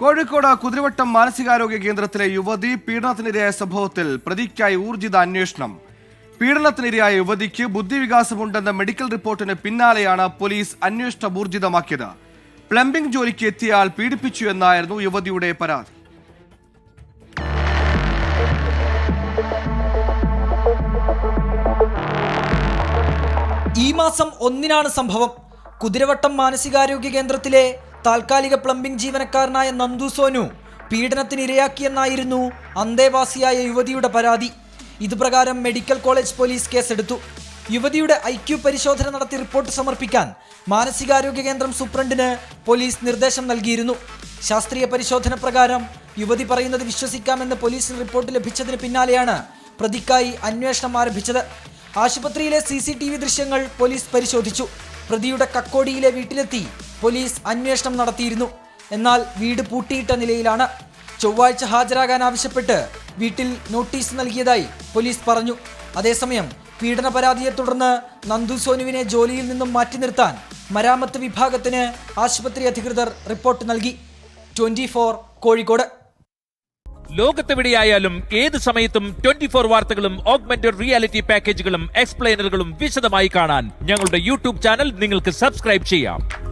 കോഴിക്കോട് കുതിരവട്ടം മാനസികാരോഗ്യ കേന്ദ്രത്തിലെ യുവതി പീഡനത്തിനിരയായ സംഭവത്തിൽ പ്രതിക്കായി ഊർജിത അന്വേഷണം. പീഡനത്തിനിരയായ യുവതിക്ക് ബുദ്ധിവികാസമുണ്ടെന്ന മെഡിക്കൽ റിപ്പോർട്ടിന് പിന്നാലെയാണ് പോലീസ് അന്വേഷണം ഊർജിതമാക്കിയത്. പ്ലംബിംഗ് ജോലിക്ക് എത്തിയ ആൾ പീഡിപ്പിച്ചു എന്നായിരുന്നു യുവതിയുടെ പരാതി. ഈ മാസം ഒന്നിനാണ് സംഭവം. കുതിരവട്ടം മാനസികാരോഗ്യ കേന്ദ്രത്തിലെ താൽക്കാലിക പ്ലംബിംഗ് ജീവനക്കാരനായ നന്ദു സോനു പീഡനത്തിനിരയാക്കിയെന്നായിരുന്നു അന്തേവാസിയായ യുവതിയുടെ പരാതി. ഇതുപ്രകാരം മെഡിക്കൽ കോളേജ് പോലീസ് കേസെടുത്തു. യുവതിയുടെ ഐ ക്യു പരിശോധന നടത്തി റിപ്പോർട്ട് സമർപ്പിക്കാൻ മാനസികാരോഗ്യ കേന്ദ്രം സൂപ്രണ്ടിന് പോലീസ് നിർദ്ദേശം നൽകിയിരുന്നു. ശാസ്ത്രീയ പരിശോധന പ്രകാരം യുവതി പറയുന്നത് വിശ്വസിക്കാമെന്ന് പോലീസിന് റിപ്പോർട്ട് ലഭിച്ചതിന് പിന്നാലെയാണ് പ്രതിക്കായി അന്വേഷണം ആരംഭിച്ചത്. ആശുപത്രിയിലെ സി ദൃശ്യങ്ങൾ പോലീസ് പരിശോധിച്ചു. പ്രതിയുടെ കക്കോടിയിലെ വീട്ടിലെത്തി പോലീസ് അന്വേഷണം നടത്തിയിരുന്നു. എന്നാൽ വീട് പൂട്ടിയിട്ട നിലയിലാണ്. ചൊവ്വാഴ്ച ഹാജരാകാൻ ആവശ്യപ്പെട്ട് വീട്ടിൽ നോട്ടീസ് നൽകിയതായി പോലീസ് പറഞ്ഞു. അതേസമയം പീഡന പരാതിയെ തുടർന്ന് നന്ദു സോനുവിനെ ജോലിയിൽ നിന്നും മാറ്റി നിർത്താൻ മരാമത്ത് വിഭാഗത്തിന് ആശുപത്രി അധികൃതർ റിപ്പോർട്ട് നൽകി. ട്വന്റി കോഴിക്കോട്. ലോകത്തെവിടെയായാലും ഏത് സമയത്തും ട്വന്റി ഫോർ വാർത്തകളും ഓഗ്മെന്റഡ് റിയാലിറ്റി പാക്കേജുകളും എക്സ്പ്ലെയിനറുകളും വിശദമായി കാണാൻ ഞങ്ങളുടെ യൂട്യൂബ് ചാനൽ നിങ്ങൾക്ക് സബ്സ്ക്രൈബ് ചെയ്യാം.